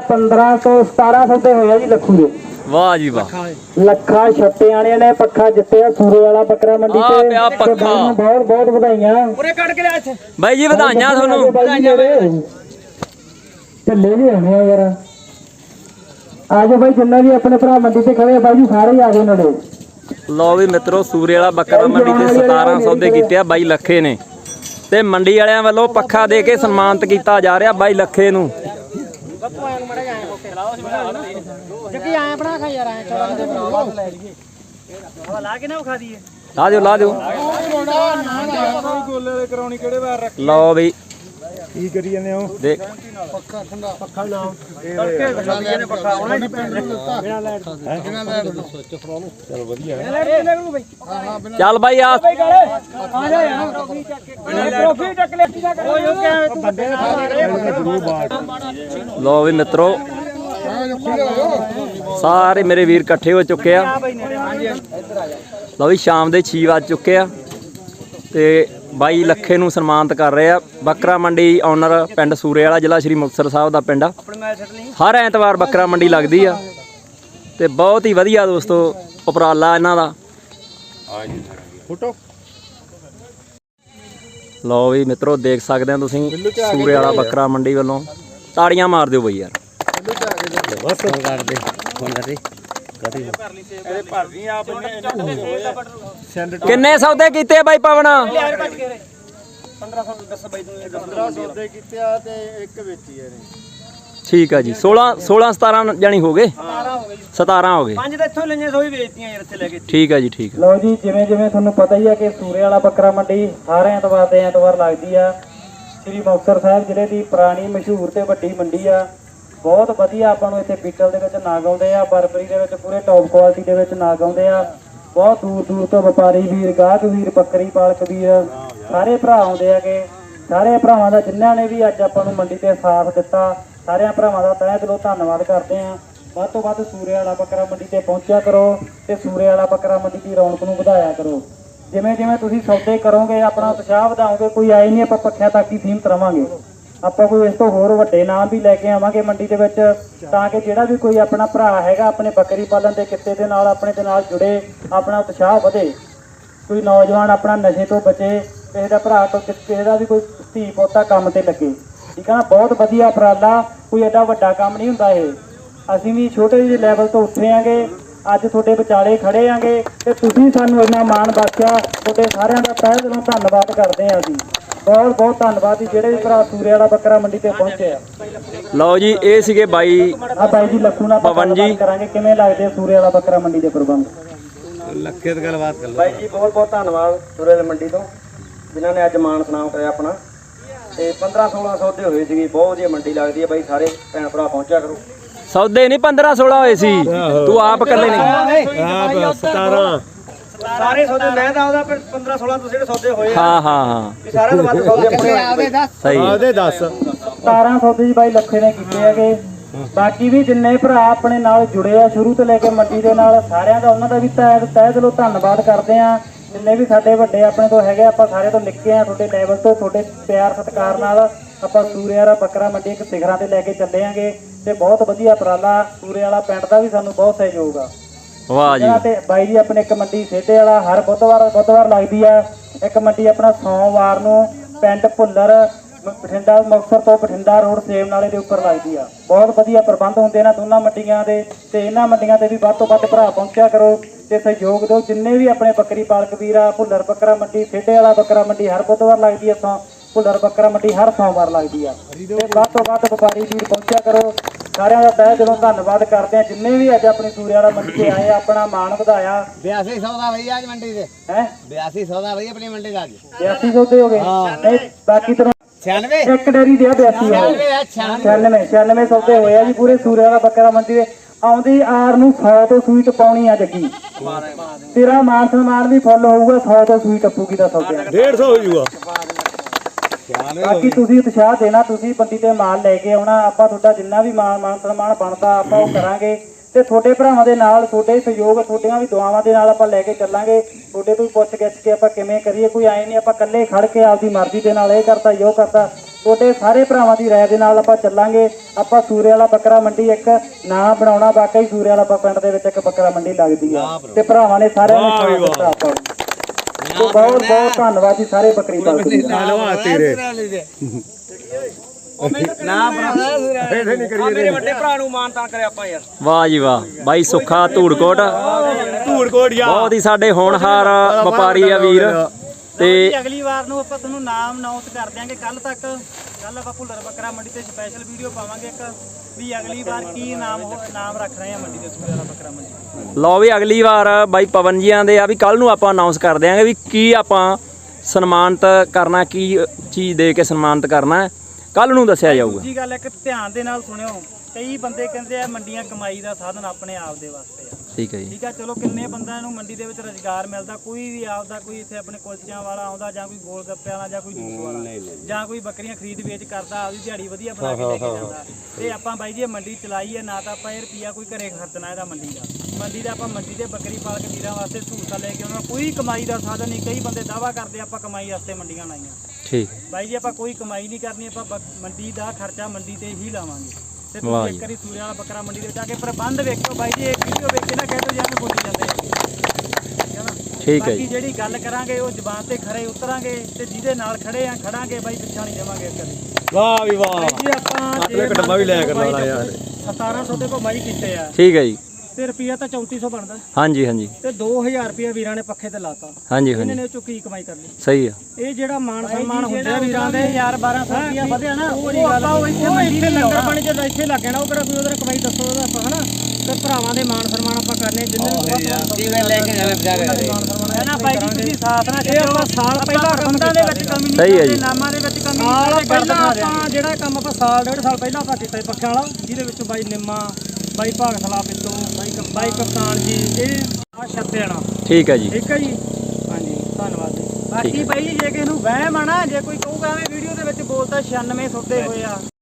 1500 1700 ਤੇ ਹੋਇਆ ਜੀ ਲੱਖੂ ਦੇ। ਵਾਹ ਜੀ ਵਾਹ। ਲੱਖਾ ਛੱਟੇ ਵਾਲਿਆਂ ਨੇ ਪੱਖਾ ਜਿੱਤਿਆ ਸੂਰੇ ਵਾਲਾ ਬੱਕਰਾ ਮੰਡੀ ਆ ਤੇ। ਪਿਆ ਤੇ ਪੱਖਾ। ਬਹੁਤ ਬਹੁਤ ਵਧਾਈਆਂ। ਬਾਈ ਜੀ ਵਧਾਈਆਂ ਤੁਹਾਨੂੰ। ਢੱਲੇ ਵੀ ਹੋਣੇ ਆ ਯਾਰ। ਆਜੋ ਬਾਈ ਜਿੰਨਾ ਵੀ ਆਪਣੇ ਭਰਾ ਮੰਡੀ ਤੇ ਖੜੇ ਆ ਬਾਈ ਜੀ ਸਾਰੇ ਆ ਗਏ ਨੜੇ। ਲਓ ਵੀ ਮਿੱਤਰੋ ਸੂਰੇ ਵਾਲਾ ਬੱਕਰਾ ਮੰਡੀ ਤੇ 1700 ਦੇ ਕੀਤੇ ਆ ਬਾਈ ਲੱਖੇ ਨੇ। ਤੇ ਮੰਡੀ ਵਾਲਿਆਂ ਵੱਲੋਂ ਪੱਖਾ ਦੇ ਕੇ ਸਨਮਾਨਿਤ ਕੀਤਾ ਜਾ ਰਿਹਾ ਬਾਈ ਲੱਖੇ ਨੂੰ। ਜੱਗੀ ਆਏ ਬਣਾ ਖਾ ਯਾਰ ਆਏ ਚੌੜਾ ਕਿਤੇ ਬਣਾ ਲੈ ਲਈਏ ਲਾ ਕੇ ਨਾ ਵਿਖਾ ਦਈਏ। ਲਾ ਦਿਓ ਲਾ ਦਿਓ। ਗੋਲੇ ਵਾਲੇ ਕਰਾਉਣੀ ਕਿਹੜੇ ਵਾਰ ਰੱਖ? ਲਓ ਬਈ। ਕੀ ਕਰੀ ਜਾਂਦੇ ਹੋ? ਦੇਖ ਚੱਲ ਬਾਈ। ਆ। ਆ ਜਾ ਯਾਰ। ਟਰੋਫੀ ਚੱਕ ਲੈ ਓਏ ਓ ਕਿਆ ਤੂੰ ਬੰਦੇ ਲਓ ਵੀ ਮਿੱਤਰੋ ਸਾਰੇ ਮੇਰੇ ਵੀਰ ਇਕੱਠੇ ਹੋ ਚੁੱਕੇ ਆ। ਲਓ ਵੀ ਸ਼ਾਮ ਦੇ 6 ਵੱਜ ਚੁੱਕੇ ਆ। ਤੇ ਬਾਈ ਲੱਖੇ ਨੂੰ ਸਨਮਾਨਿਤ ਕਰ ਰਹੇ ਆ। ਬੱਕਰਾ ਮੰਡੀ ਓਨਰ ਪਿੰਡ ਸੂਰੇ ਵਾਲਾ ਜ਼ਿਲ੍ਹਾ ਸ਼੍ਰੀ ਮੁਕਤਸਰ ਸਾਹਿਬ ਦਾ ਪਿੰਡ ਆ। ਹਰ ਐਤਵਾਰ ਬੱਕਰਾ ਮੰਡੀ ਲੱਗਦੀ ਆ। ਤੇ ਬਹੁਤ ਹੀ ਵਧੀਆ ਦੋਸਤੋ ਉਪਰਾਲਾ ਇਹਨਾਂ ਦਾ। ਫੋਟੋ। ਲਓ ਵੀ ਮਿੱਤਰੋ ਦੇਖ ਸਕਦੇ ਆ ਤੁਸੀਂ ਸੂਰੇ ਵਾਲਾ ਬੱਕਰਾ ਮੰਡੀ ਵੱਲੋਂ। ਤਾੜੀਆਂ ਮਾਰ ਦਿਓ ਬਈ ਯਾਰ। ਕਿੰਨੇ ਸੌਦੇ ਕੀਤੇ ਬਾਈ ਪਵਨ? 15 ਸੌਦੇ ਕੀਤੇ ਆ ਤੇ ਇੱਕ ਵੇਚੀ ਆ ਨੇ ਠੀਕ ਆ ਜੀ। 16 16 17 ਜਾਨੀ ਹੋ ਗਏ? 17 ਹੋ ਗਏ। ਪੰਜ ਤਾਂ ਇੱਥੋਂ ਲਈਆਂ ਸੋਈ ਵੇਚਤੀਆਂ ਯਾਰ ਇੱਥੇ ਲੈ ਕੇ। ਠੀਕ ਆ ਜੀ ਠੀਕ ਆ। ਲਓ ਜੀ ਜਿਵੇਂ ਜਿਵੇਂ ਤੁਹਾਨੂੰ ਪਤਾ ਹੀ ਆ ਕਿ ਸੂਰੇ ਵਾਲਾ ਬੱਕਰਾ ਮੰਡੀ ਹਰ ਐਤਵਾਰ ਦੇ ਐਤਵਾਰ ਲੱਗਦੀ ਆ। ਸ੍ਰੀ ਮੁਕਤਸਰ ਸਾਹਿਬ ਜ਼ਿਲ੍ਹੇ ਦੀ ਪੁਰਾਣੀ ਮਸ਼ਹੂਰ ਤੇ ਵੱਡੀ ਮੰਡੀ ਆ। ਬਹੁਤ ਵਧੀਆ ਆਪਾਂ ਨੂੰ ਇੱਥੇ ਪੀਟਲ ਦੇ ਵਿੱਚ ਨਾਗ ਆਉਂਦੇ ਆ, ਬਰਬਰੀ ਦੇ ਵਿੱਚ ਪੂਰੇ ਟੌਪ ਕੁਆਲਿਟੀ ਦੇ ਵਿੱਚ ਨਾਗ ਆਉਂਦੇ ਆ। ਬਹੁਤ ਦੂਰ ਦੂਰ ਤੋਂ ਵਪਾਰੀ ਵੀਰ, ਗਾਹਕ ਵੀਰ, ਬੱਕਰੀ ਪਾਲਕ ਵੀਰ, ਸਾਰੇ ਭਰਾ ਆਉਂਦੇ ਆਗੇ ਸਾਰੇ ਭਰਾਵਾਂ ਦਾ ਜਿਨ੍ਹਾਂ ਨੇ ਵੀ ਅੱਜ ਆਪਾਂ ਨੂੰ ਮੰਡੀ ਤੇ ਸਾਥ ਦਿੱਤਾ, ਸਾਰਿਆਂ ਭਰਾਵਾਂ ਦਾ ਤਹਿ ਦਿਲੋਂ ਧੰਨਵਾਦ ਕਰਦੇ ਆਂ ਵੱਧ ਤੋਂ ਵੱਧ ਸੂਰੇ ਵਾਲਾ ਬੱਕਰਾ ਮੰਡੀ ਤੇ ਪਹੁੰਚਿਆ ਕਰੋ ਤੇ ਸੂਰੇ ਵਾਲਾ ਬੱਕਰਾ ਮੰਡੀ ਦੀ ਰੌਣਕ ਨੂੰ ਵਧਾਇਆ ਕਰੋ। ਜਿਵੇਂ ਜਿਵੇਂ ਤੁਸੀਂ ਸੌਦੇ ਕਰੋਗੇ, ਆਪਣਾ ਉਤਸ਼ਾਹ ਵਧਾਓਗੇ, ਕੋਈ ਆਏ ਨਹੀਂ ਆਪਾਂ ਪੱਖਿਆਂ ਤੱਕ ਹੀ ਸੀਮਤ ਰਵਾਂਗੇ। ਆਪਾਂ ਕੋਈ ਇਸ ਤੋਂ ਹੋਰ ਵੱਡੇ ਨਾਮ ਵੀ ਲੈ ਕੇ ਆਵਾਂਗੇ ਮੰਡੀ ਦੇ ਵਿੱਚ, ਤਾਂ ਕਿ ਜਿਹੜਾ ਵੀ ਕੋਈ ਆਪਣਾ ਭਰਾ ਹੈਗਾ, ਆਪਣੇ ਬੱਕਰੀ ਪਾਲਣ ਦੇ ਕਿੱਤੇ ਦੇ ਨਾਲ, ਆਪਣੇ ਦੇ ਨਾਲ ਜੁੜੇ, ਆਪਣਾ ਉਤਸ਼ਾਹ ਵਧੇ। ਕੋਈ ਨੌਜਵਾਨ ਆਪਣਾ ਨਸ਼ੇ ਤੋਂ ਬਚੇ, ਕਿਸੇ ਦਾ ਭਰਾ ਕੋਈ ਕਿਸੇ ਦਾ ਵੀ ਕੋਈ ਧੀ ਪੋਤਾ ਕੰਮ ਤੇ ਲੱਗੇ। ਠੀਕ ਹੈ ਨਾ? ਬਹੁਤ ਵਧੀਆ ਉਪਰਾਲਾ, ਕੋਈ ਐਡਾ ਵੱਡਾ ਕੰਮ ਨਹੀਂ ਹੁੰਦਾ ਇਹ। ਅਸੀਂ ਵੀ ਛੋਟੇ ਜਿਹੇ ਲੈਵਲ ਤੋਂ ਉੱਠੇ ਆਂਗੇ, ਅੱਜ ਤੁਹਾਡੇ ਵਿਚਾਲੇ ਖੜੇ ਆਂਗੇ, ਤੇ ਤੁਸੀਂ ਸਾਨੂੰ ਇੰਨਾ ਮਾਣ ਬਖਸ਼ਿਆ, ਤੁਹਾਡੇ ਸਾਰਿਆਂ ਦਾ ਤਹਿ ਦਿਲੋਂ ਧੰਨਵਾਦ ਕਰਦੇ ਆਂ ਅਸੀਂ। ਬਹੁਤ ਬਹੁਤ ਧੰਨਵਾਦ ਜੀ ਜਿਹੜੇ ਵੀ ਭਰਾ ਸੂਰੇ ਵਾਲਾ ਬੱਕਰਾ ਮੰਡੀ ਤੇ ਪਹੁੰਚੇ ਆ। ਲਓ ਜੀ ਇਹ ਸੀਗੇ ਬਾਈ ਆ ਬਾਈ ਜੀ ਲੱਖੂ ਨਾਲ ਆਪਾਂ ਪਵਨ ਜੀ। ਕਰਾਂਗੇ ਕਿਵੇਂ ਲੱਗਦੇ ਆ ਸੂਰੇ ਵਾਲਾ ਬੱਕਰਾ ਮੰਡੀ ਦੇ ਪ੍ਰਬੰਧ? ਲੱਖੇ ਤੇ ਗੱਲਬਾਤ ਕਰ ਬਾਈ ਜੀ ਬਹੁਤ ਬਹੁਤ ਧੰਨਵਾਦ ਸੂਰਜ ਮੰਡੀ ਤੋਂ ਜਿਨ੍ਹਾਂ ਨੇ ਅੱਜ ਮਾਣ ਸੁਨਾਮ ਕਰਿਆ ਆਪਣਾ। ਤੇ 15 16 ਸੌਦੇ ਹੋਏ ਸੀਗੇ ਬਹੁਤ ਵਧੀਆ ਮੰਡੀ ਲੱਗਦੀ ਹੈ ਬਾਈ ਸਾਰੇ ਭੈਣ ਭਰਾ ਪਹੁੰਚਿਆ ਕਰੋ। ਸੌਦੇ ਨਹੀਂ 15 16 ਹੋਏ ਸੀ। ਤੂੰ ਆਪ ਇਕੱਲੇ ਨਹੀਂ। ਆ 17 ਸਾਰੇ ਸੌਦੇ ਮੈਂ ਤਾਂ ਉਹਦਾ 15 16 ਤੋਂ ਜਿਹੜੇ ਸੌਦੇ ਹੋਏ ਹਾਂ ਹਾਂ ਹਾਂ। ਵੀ ਸਾਰਿਆਂ ਤੋਂ ਵੱਧ ਸੌਦੇ ਆਪਣੇ ਹੋਏ ਬਾਈ। ਸਹੀ ਹੈ। ਆਦੇ 10 17 ਸੌਦੇ ਜੀ ਬਾਈ ਲੱਖੇ ਨੇ ਕੀਤੇ ਹੈਗੇ। ਬਾਕੀ ਵੀ ਜਿੰਨੇ ਭਰਾ ਆਪਣੇ ਨਾਲ ਜੁੜੇ ਆ ਸ਼ੁਰੂ ਤੋਂ ਲੈ ਕੇ ਮੰਡੀ ਦੇ ਨਾਲ ਸਾਰਿਆਂ ਦਾ ਉਹਨਾਂ ਦਾ ਵੀ ਤਹਿ ਤਹਿ ਦਿਲੋਂ ਧੰਨਵਾਦ ਕਰਦੇ ਆ। ਜਿੰਨੇ ਵੀ ਸਾਡੇ ਵੱਡੇ ਆਪਣੇ ਤੋਂ ਹੈਗੇ ਆ, ਆਪਾਂ ਸਾਰੇ ਤੋਂ ਨਿੱਕੇ ਆ ਤੁਹਾਡੇ ਲੈਵਲ ਤੋਂ ਤੁਹਾਡੇ ਪਿਆਰ ਸਤਿਕਾਰ ਨਾਲ ਆਪਾਂ ਸੂਰੇ ਵਾਲਾ ਬੱਕਰਾ ਮੰਡੀ ਇੱਕ ਸਿਖਰਾਂ ਤੇ ਲੈ ਕੇ ਚੱਲੇ ਆਂਗੇ। ਤੇ ਬਹੁਤ ਵਧੀਆ ਉਪਰਾਲਾ ਸੂਰੇ ਵਾਲਾ ਪਿੰਡ ਦਾ ਵੀ ਸਾਨੂੰ ਬਹੁਤ ਸਹਿਯੋਗ ਆ। ਵਾਹ ਜੀ। ਤੇ ਬਾਈ ਜੀ ਆਪਣੇ ਇੱਕ ਮੰਡੀ ਸੇਧੇ ਵਾਲਾ, ਹਰ ਬੁੱਧਵਾਰ ਬੁੱਧਵਾਰ ਲੱਗਦੀ ਆ। ਇੱਕ ਮੰਡੀ ਆਪਣਾ ਸੋਮਵਾਰ ਨੂੰ ਪਿੰਡ ਭੁੱਲਰ ਬਠਿੰਡਾ, ਮੁਕਤਸਰ ਤੋਂ ਬਠਿੰਡਾ ਰੋਡ ਸੇਮ ਨਾਲੇ ਦੇ ਉੱਪਰ ਲੱਗਦੀ ਆ। ਬਹੁਤ ਵਧੀਆ ਪ੍ਰਬੰਧ ਹੁੰਦੇ ਨੇ ਦੋਨਾਂ ਮੰਡੀਆਂ ਦੇ ਤੇ ਇਹਨਾਂ ਮੰਡੀਆਂ ਤੇ ਵੀ ਵੱਧ ਤੋਂ ਵੱਧ ਭਰਾ ਪਹੁੰਚਿਆ ਕਰੋ ਤੇ ਸਹਿਯੋਗ ਦਿਓ। ਜਿੰਨੇ ਵੀ ਆਪਣੇ ਬੱਕਰੀ ਪਾਲਕ ਵੀਰ ਆ, ਭੁੱਲਰ ਬੱਕਰਾ ਮੰਡੀ, ਸੇਧੇ ਵਾਲਾ ਬੱਕਰਾ ਮੰਡੀ, ਹਰ ਬੁੱਧਵਾਰ ਲੱਗਦੀ ਆ ਸੋ ਭੁੱਲਰ ਬੱਕਰਾ ਮੰਡੀ ਹਰ ਸੋਮਵਾਰ ਲੱਗਦੀ ਆ। ਤੇ ਵੱਧ ਤੋਂ ਵੱਧ ਵਪਾਰੀ ਵੀਰ ਪਹੁੰਚਿਆ ਕਰੋ। ਸਾਰਿਆਂ ਦਾ ਤਹਿ ਦਿਲੋਂ ਧੰਨਵਾਦ ਕਰਦੇ ਆ ਜਿੰਨੇ ਵੀ ਅੱਜ ਆਪਣੀ ਸੂਰਿਆ ਵਾਲਾ ਮੰਡੀ ਤੇ ਆਏ ਆ, ਆਪਣਾ ਮਾਣ ਵਧਾਇਆ। 8200 ਦਾ ਭਈਆ ਅੱਜ ਮੰਡੀ ਦੇ ਹੈ? 8200 ਦਾ ਭਈਆ ਆਪਣੀ ਮੰਡੀ ਦਾ ਅੱਜ। 82 ਸੌਦੇ ਹੋ ਗਏ। ਨਹੀਂ ਬਾਕੀ ਤਰ੍ਹਾਂ 96 ਇੱਕ ਡੇਰੀ ਦੇ 82 ਹੋ ਗਏ 96 96 ਸੌਦੇ ਹੋਏ ਆ ਜੀ ਪੂਰੇ ਸੂਰਿਆ ਵਾਲਾ ਬੱਕਰਾ ਮੰਡੀ ਦੇ। ਆਉਂਦੀ ਆਰ ਨੂੰ 100 ਤੋਂ ਸੂਈ ਟਪਾਉਣੀ ਆ ਜੱਗੀ ਤੇਰਾ ਮਾਨ ਸਨਮਾਨ ਵੀ ਫੁੱਲ ਹੋਊਗਾ 100 ਤੋਂ ਸੂਈ ਟੱਪੂਗੀ ਦਾ ਸੌਦੇ 150 ਹੋ ਜੂਗਾ ਬਾਕੀ ਤੁਸੀਂ ਉਤਸ਼ਾਹ ਦੇਣਾ ਤੁਸੀਂ ਬੰਦੀ ਤੇ ਮਾਲ ਲੈ ਕੇ ਆਉਣਾ ਆਪਾਂ ਤੁਹਾਡਾ ਜਿੰਨਾ ਵੀ ਮਾਨ ਮਾਨ ਸਨਮਾਨ ਬਣਦਾ ਆਪਾਂ ਉਹ ਕਰਾਂਗੇ। ਤੇ ਤੁਹਾਡੇ ਭਰਾਵਾਂ ਦੇ ਨਾਲ ਤੁਹਾਡੇ ਸਹਿਯੋਗ ਤੁਹਾਡੀਆਂ ਵੀ ਦੁਆਵਾਂ ਦੇ ਨਾਲ ਆਪਾਂ ਲੈ ਕੇ ਚੱਲਾਂਗੇ। ਤੁਹਾਡੇ ਤੋਂ ਪੁੱਛ ਗਿੱਛ ਕੇ ਆਪਾਂ ਕਿਵੇਂ ਕਰੀਏ ਕੋਈ ਐ ਨਹੀਂ ਆਪਾਂ ਇਕੱਲੇ ਖੜ ਕੇ ਆਪਦੀ ਮਰਜ਼ੀ ਦੇ ਨਾਲ ਇਹ ਕਰਤਾ ਯੋ ਕਰਤਾ ਤੁਹਾਡੇ ਸਾਰੇ ਭਰਾਵਾਂ ਦੀ ਰਾਏ ਦੇ ਨਾਲ ਆਪਾਂ ਚੱਲਾਂਗੇ। ਆਪਾਂ ਸੂਰੇ ਵਾਲਾ ਬੱਕਰਾ ਮੰਡੀ ਇੱਕ ਨਾਂ ਬਣਾਉਣਾ ਵਾਕਈ ਸੂਰੇ ਵਾਲਾ ਪਿੰਡ ਦੇ ਵਿੱਚ ਇੱਕ ਬੱਕਰਾ ਮੰਡੀ ਲੱਗਦੀ ਆ। ਤੇ ਭਰਾਵਾਂ ਨੇ ਸਾਰਿਆਂ ਨੇ ਸਾਥ ਦਿੱਤਾ ਆਪਾਂ ਸੋ ਬਹੁਤ ਬਹੁਤ ਧੰਨਵਾਦ ਜੀ ਸਾਰੇ ਬੱਕਰੀ ਪਾਲਕ ਜੀ ਵਾਹ ਜੀ ਵਾਹ। ਬਾਈ ਸੁੱਖਾ ਧੂੜਕੋਟ। ਧੂੜਕੋਟ ਬਹੁਤ ਹੀ ਸਾਡੇ ਹੋਣਹਾਰ ਵਪਾਰੀ ਆ ਵੀਰ। ਤੇ ਤੇ ਅਗਲੀ ਵਾਰ ਨੂੰ ਆਪਾਂ ਤੁਹਾਨੂੰ ਨਾਮ ਅਨਾਉਂਸ ਕਰ ਦਿਆਂਗੇ। ਕੱਲ ਤੱਕ ਕੱਲ ਆਪਾਂ ਭੁੱਲਰ ਬੱਕਰਾ ਮੰਡੀ ਤੇ ਸਪੈਸ਼ਲ ਵੀਡੀਓ ਪਾਵਾਂਗੇ ਇੱਕ ਵੀ ਅਗਲੀ ਵਾਰ ਕੀ ਨਾਮ ਹੋ- ਨਾਮ ਰੱਖ ਰਹੇ ਆ ਮੰਡੀ ਦੇ ਸੂਰੇ ਵਾਲਾ ਬੱਕਰਾ ਮੰਡੀ ਲਓ ਵੀ ਅਗਲੀ ਵਾਰ ਬਾਈ ਪਵਨ ਜੀਆਂ ਦੇ ਆ ਵੀ ਕੱਲ ਨੂੰ ਆਪਾਂ ਅਨਾਉਂਸ ਕਰ ਦਿਆਂਗੇ ਵੀ ਕੀ ਆਪਾਂ ਸਨਮਾਨਿਤ ਕਰਨਾ ਕੀ ਚੀਜ਼ ਦੇ ਕੇ ਸਨਮਾਨਿਤ ਕਰਨਾ ਹੈ। ਕੱਲ ਨੂੰ ਦੱਸਿਆ ਜਾਊਗਾ। ਦੂਜੀ ਗੱਲ ਇੱਕ ਧਿਆਨ ਦੇ ਨਾਲ ਸੁਣਿਓ ਕਈ ਬੰਦੇ ਕਹਿੰਦੇ ਆ ਮੰਡੀਆਂ ਕਮਾਈ ਦਾ ਸਾਧਨ ਆਪਣੇ ਆਪ ਦੇ ਵਾਸਤੇ ਆ। ਠੀਕ ਹੈ ਜੀ। ਠੀਕ ਆ ਚਲੋ ਕਿੰਨੇ ਬੰਦਿਆਂ ਨੂੰ ਮੰਡੀ ਦੇ ਵਿੱਚ ਰੋਜ਼ਗਾਰ ਮਿਲਦਾ ਕੋਈ ਵੀ ਆਪਦਾ ਕੋਈ ਇੱਥੇ ਆਪਣੇ ਕੁਲਚਿਆਂ ਵਾਲਾ ਆਉਂਦਾ ਜਾਂ ਕੋਈ ਗੋਲ ਗੱਪੇ ਵਾਲਾ ਜਾਂ ਕੋਈ ਜੂਸ ਵਾਲਾ ਜਾਂ ਕੋਈ ਬੱਕਰੀਆਂ ਖਰੀਦ ਵੇਚ ਕਰਦਾ ਆਪਦੀ ਦਿਹਾੜੀ ਵਧੀਆ ਬਣਾ ਕੇ ਲੈ ਕੇ ਜਾਂਦਾ। ਤੇ ਆਪਾਂ ਬਾਈ ਜੀ ਇਹ ਮੰਡੀ ਚਲਾਈ ਹੈ ਨਾ ਤਾਂ ਆਪਾਂ ਇਹ ਰੁਪਿਆ ਕੋਈ ਘਰੇ ਖਰਚਣਾ ਇਹਦਾ ਮੰਡੀ ਦਾ। ਮੰਡੀ ਦਾ ਆਪਾਂ ਮੰਡੀ ਦੇ ਬੱਕਰੀ ਪਾਲਕ ਵੀਰਾਂ ਵਾਸਤੇ ਸਹੂਲਤਾਂ ਲੈ ਕੇ ਉਹਨਾਂ ਨੂੰ ਕੋਈ ਕਮਾਈ ਦਾ ਸਾਧਨ ਨਹੀਂ ਕਈ ਬੰਦੇ ਦਾਵਾ ਕਰਦੇ ਆਪਾਂ ਕਮਾਈ ਵਾਸਤੇ ਮੰਡੀਆਂ ਲਾਈਆਂ। ਠੀਕ। ਹੈ ਬਾਈ ਜੀ ਆਪਾਂ ਕੋਈ ਕਮਾਈ ਨਹੀਂ ਕਰਨੀ ਆਪਾਂ ਮੰਡੀ ਦਾ ਖਰਚਾ ਮੰਡੀ ਤੇ ਹੀ ਲਾਵਾਂਗੇ। ਤੇ ਵਾਹ ਤੁਸੀਂ ਜੀ। ਇੱਕ ਵਾਰੀ ਸੂਰਿਆ ਵਾਲਾ ਬੱਕਰਾ ਮੰਡੀ ਦੇ ਵਿੱਚ ਆ ਕੇ ਪ੍ਰਬੰਧ ਵੇਖਿਓ ਬਾਈ ਜੀ ਇਹ ਵੀਡੀਓ ਵੇਖ ਕੇ ਨਾ ਕਹਿ ਦਿਓ ਯਾਰ ਬੋਲੀ ਜਾਂਦੇ ਆ। ਠੀਕ ਹੈ ਨਾ? ਠੀਕ ਹੈ ਬਾਕੀ ਜੀ। ਜਿਹੜੀ ਗੱਲ ਕਰਾਂਗੇ ਉਹ ਜ਼ਬਾਨ ਤੇ ਖਰੇ ਉਤਰਾਂਗੇ ਤੇ ਜਿਹਦੇ ਨਾਲ ਖੜੇ ਆ ਖੜਾਂਗੇ ਬਾਈ ਪਿੱਛਾ ਨਹੀਂ ਜਾਵਾਂਗੇ ਕਦੇ ਵਾਹ ਵੀ ਵਾਹ। ਬਾਈ ਜੀ ਆਪਾਂ ਜੇ ਡੱਬਾ ਵੀ ਲੈ ਕੇ ਲਾਉਣਾ ਯਾਰ। 1700 ਦੇ ਕਮਾਈ ਕੀਤੇ ਆ। ਠੀਕ ਹੈ ਜੀ। ਤੇ ਰੁਪਿਆ ਤਾਂ 3400 ਬਣਦਾ। ਹਾਂਜੀ ਹਾਂਜੀ। ਤੇ 2000 ਰੁਪਿਆ ਵੀਰਾਂ ਨੇ ਪੱਖੇ ਤੇ ਲਾਤਾ। ਹਾਂਜੀ ਇਹਨਾਂ ਹਾਂਜੀ। ਨੇ ਉਹ ਚੋਂ ਕੀ ਕਮਾਈ ਕਰ ਲਈ? ਸਹੀ ਆ। ਇਹ ਜਿਹੜਾ ਮਾਨ ਸਨਮਾਨ ਹੁੰਦਾ ਵੀਰਾਂ ਦੇ 1000 1200 ਰੁਪਿਆ ਵਧਿਆ ਨਾ ਉਹ ਆਪਾਂ ਉਹ ਇੱਥੇ ਮੰਡੀ ਤੇ ਲੰਗਰ ਪਾਣੀ ਚ ਇੱਥੇ ਲੱਗ ਜਾਣਾ ਉਹ ਕਿਹੜਾ ਕੋਈ ਉਹਦੇ ਕਮਾਈ ਦੱਸੋ ਉਹਦਾ ਆਪਾਂ ਹਨਾ? ਤੇ ਭਰਾਵਾਂ ਦੇ ਮਾਨ ਸਨਮਾਨ ਆਪਾਂ ਕਰਨੇ ਜਿੰਨੇ ਨੂੰ ਜਿਵੇਂ ਲੈ ਕੇ ਜਾਵੇ ਬਜਾਵੇ ਹੈ ਨਾ ਬਾਈ ਜੀ ਤੁਸੀਂ ਸਾਥ ਨਾਲ ਇਹ ਆਪਾਂ ਸਾਲ ਪਹਿਲਾਂ ਬੰਦਾਂ ਦੇ ਵਿੱਚ ਕਮੀ ਨਹੀਂ ਸਹੀ ਹੈ ਜੀ। ਨਾਮਾਂ ਦੇ ਵਿੱਚ ਕਮੀ ਨਹੀਂ ਪਹਿਲਾਂ ਆਪਾਂ ਜਿਹੜਾ ਕੰਮ ਆਪਾਂ ਸਾਲ ਡੇਢ ਸਾਲ ਪਹਿਲਾਂ ਆਪਾਂ ਕੀਤਾ ਸੀ ਪੱਖਿਆਂ ਵਾਲਾ ਜਿਹਦੇ ਵਿੱਚ ਬਾਈ ਨਿੰਮਾ ਬਾਈ ਭਾਗਸਲਾ ਪਿੱਤੂ ਬਾਈ ਕ- ਬਾਈ ਕਪਤਾਨ ਜੀ ਇਹ ਆ ਛੱਤਿਆਣਾ ਠੀਕ ਹੈ ਜੀ। ਠੀਕ ਹੈ ਜੀ? ਹਾਂਜੀ ਧੰਨਵਾਦ ਬਾਕੀ ਬਾਈ ਜੀ ਜੇ ਕਿਸੇ ਨੂੰ ਵਹਿਮ ਆ ਨਾ ਜੇ ਕੋਈ ਕਹੂਗਾ ਐਵੇਂ ਵੀਡੀਓ ਦੇ ਵਿੱਚ ਬੋਲਦਾ 96 ਸੁੱਤੇ ਹੋਏ ਆ।